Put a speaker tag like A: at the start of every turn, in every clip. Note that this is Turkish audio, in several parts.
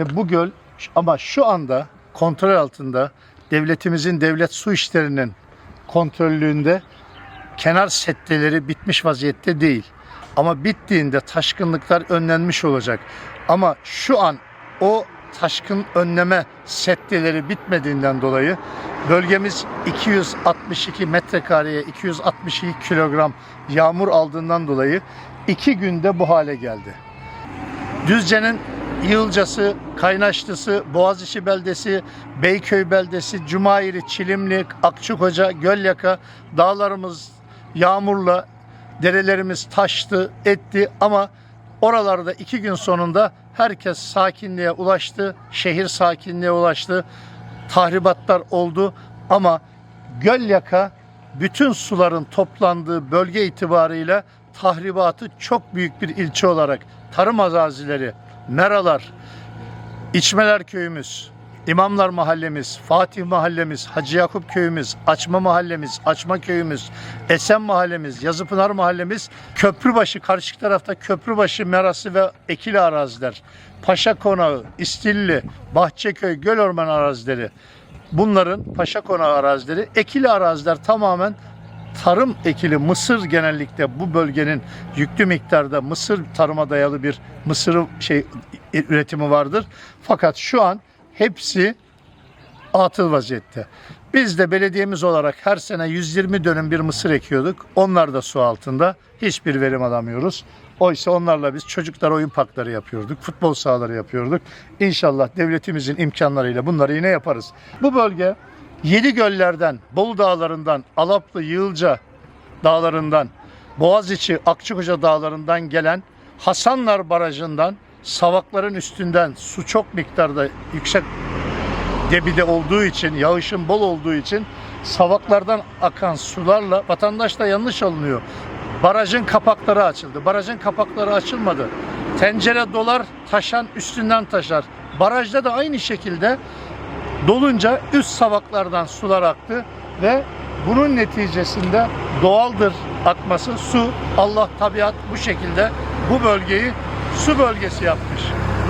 A: ve bu göl ama şu anda kontrol altında devletimizin devlet su işlerinin kontrollüğünde kenar setteleri bitmiş vaziyette değil. Ama bittiğinde taşkınlıklar önlenmiş olacak. Ama şu an o taşkın önleme setteleri bitmediğinden dolayı bölgemiz 262 metrekareye 262 kilogram yağmur aldığından dolayı iki günde bu hale geldi. Düzce'nin Yılcası, Kaynaşlısı, Boğaziçi beldesi, Beyköy beldesi, Cumayri, Çilimlik, Akçakoca, Gölyaka dağlarımız yağmurla derelerimiz taştı, etti ama oralarda iki gün sonunda herkes sakinliğe ulaştı, şehir sakinliğe ulaştı, tahribatlar oldu ama Gölyaka bütün suların toplandığı bölge itibarıyla tahribatı çok büyük bir ilçe olarak tarım arazileri, meralar, İçmeler köyümüz, İmamlar mahallemiz, Fatih mahallemiz, Hacı Yakup köyümüz, Açma mahallemiz, Açma köyümüz, Esen mahallemiz, Yazıpınar mahallemiz, Köprübaşı, karşı tarafta Köprübaşı merası ve ekili araziler, Paşa Konağı, İstilli, Bahçeköy, Göl Orman arazileri, bunların Paşa Konağı arazileri, ekili araziler tamamen tarım ekili mısır genellikle bu bölgenin yüklü miktarda mısır tarıma dayalı bir mısır şey üretimi vardır. Fakat şu an hepsi atıl vaziyette. Biz de belediyemiz olarak her sene 120 dönüm bir mısır ekiyorduk. Onlar da su altında. Hiçbir verim alamıyoruz. Oysa onlarla biz çocuklar oyun parkları yapıyorduk. Futbol sahaları yapıyorduk. İnşallah devletimizin imkanlarıyla bunları yine yaparız. Bu bölge Yedi göllerden, Bolu dağlarından, Alaplı, Yığılca dağlarından, Boğaziçi, Akçakoca dağlarından gelen Hasanlar Barajı'ndan savakların üstünden su çok miktarda yüksek debide olduğu için, yağışın bol olduğu için savaklardan akan sularla vatandaş da yanlış alınıyor. Barajın kapakları açıldı. Barajın kapakları açılmadı. Tencere dolar, taşan üstünden taşar. Barajda da aynı şekilde dolunca üst savaklardan sular aktı ve bunun neticesinde doğaldır akması su. Allah tabiat bu şekilde bu bölgeyi su bölgesi yapmış.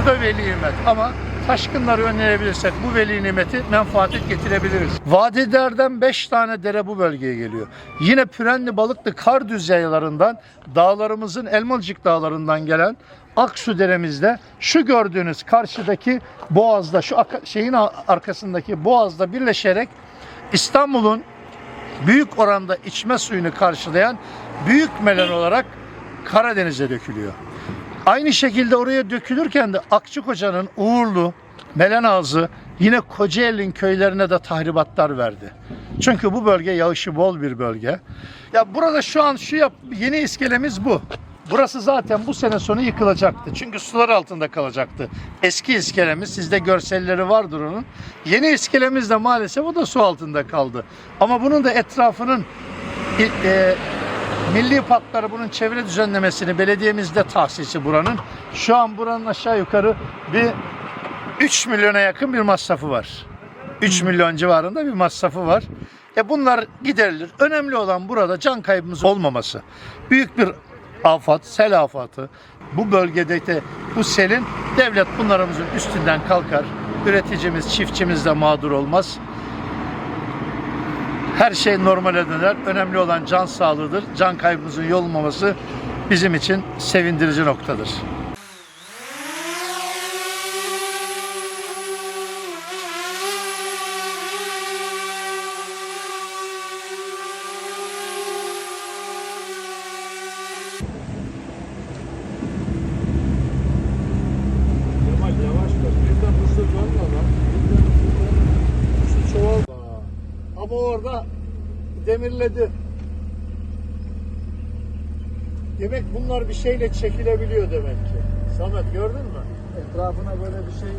A: Bu da veli nimet ama taşkınları önleyebilirsek bu veli nimeti menfaati getirebiliriz. Vadilerden 5 tane dere bu bölgeye geliyor. Yine Pürenli Balıklı Kardüz yayalarından dağlarımızın Elmalıcık dağlarından gelen Aksu deremizde şu gördüğünüz karşıdaki boğazda şu şeyin arkasındaki boğazda birleşerek İstanbul'un büyük oranda içme suyunu karşılayan büyük melen olarak Karadeniz'e dökülüyor. Aynı şekilde oraya dökülürken de Akçakoca'nın Uğurlu, Melenazı yine Kocaeli'nin köylerine de tahribatlar verdi. Çünkü bu bölge yağışı bol bir bölge. Ya burada şu an şu yap, yeni iskelemiz bu. Burası zaten bu sene sonu yıkılacaktı. Çünkü sular altında kalacaktı. Eski iskelemiz sizde görselleri vardır onun. Yeni iskelemiz de maalesef o da su altında kaldı. Ama bunun da etrafının e, Milli parkları bunun çevre düzenlemesini belediyemizde tahsisi buranın. Şu an buranın aşağı yukarı bir 3 milyona yakın bir masrafı var. 3 milyon civarında bir masrafı var. E bunlar giderilir. Önemli olan burada can kaybımız olmaması. Büyük bir afat, sel afatı. Bu bölgede de bu selin devlet bunlarımızın üstünden kalkar. Üreticimiz, çiftçimiz de mağdur olmaz. Her şey normale döner. Önemli olan can sağlığıdır. Can kaybımızın yol olmaması bizim için sevindirici noktadır. Orada demirledi. Demek bunlar bir şeyle çekilebiliyor demek ki. Samet gördün mü?
B: Etrafına böyle bir şey